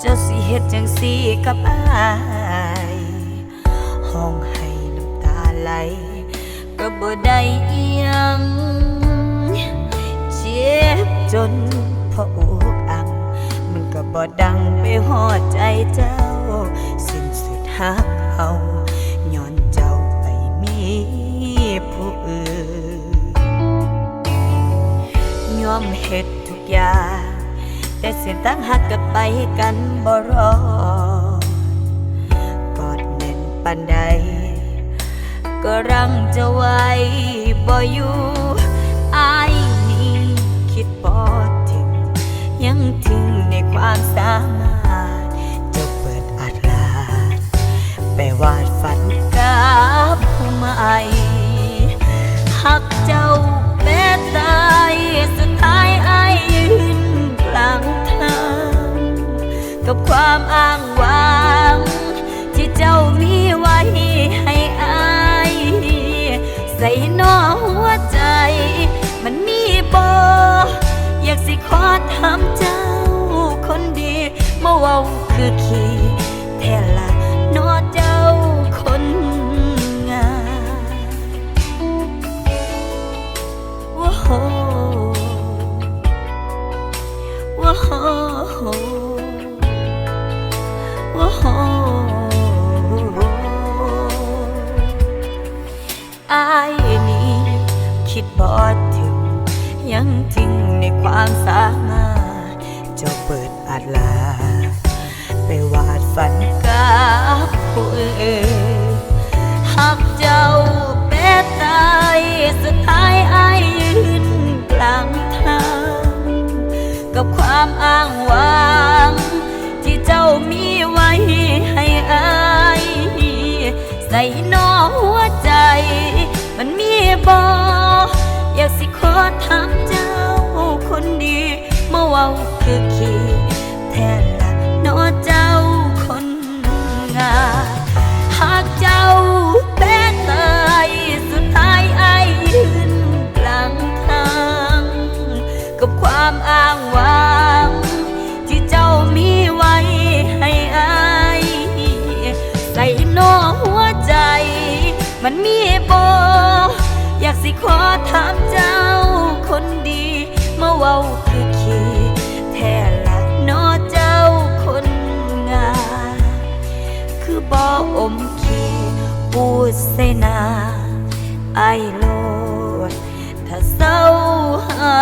เจ้าสิเฮ็ดจังซี่กับอายห้องให้น้ำตาไหล ก็บ่ได้อียังเจ็บจนพออกอัง มันก็บ่ดังไปหอดใจเจ้า สิ้นสุดหักเฮาย้อนเจ้าไปมีผู้อื่นยอมเฮ็ดทุกอย่าง แต่เส้นทางหักกับไปกันบ่รอดกอดแน่นปันใด ก็รังจะไว้บ่อยู่ามเจ้าคนดีมาเว้าคือขี้แท้ละนอเจ้าคนงามว้าโหว้าโหว้าโหอายนี่คิดบอดถึงยังทิ้งในความสามารถ เจ้าเปิดอาลา ไปวาดฝันกับผู้อื่นหากเจ้าแม้ตายสุดท้ายอายยืนกลางทาง กับความอ้างว้าง ที่เจ้ามีไว้ให้อายใส่นอหัวใจ มันมีบออยากสิขอถาม ว้าคือขี้แทนละนอเจ้าคนงาหากเจ้าเป็นตายสุดท้ายไอายยืนกลางทาง กับความอ้างว้าง ที่เจ้ามีไว้ให้อายใส่นอหัวใจ มันมีโบอยากสิขอถามเจ้าคนดีมาเว้าคือ มขี้ปูดใสนาไอโลดถ้าเศร้าหา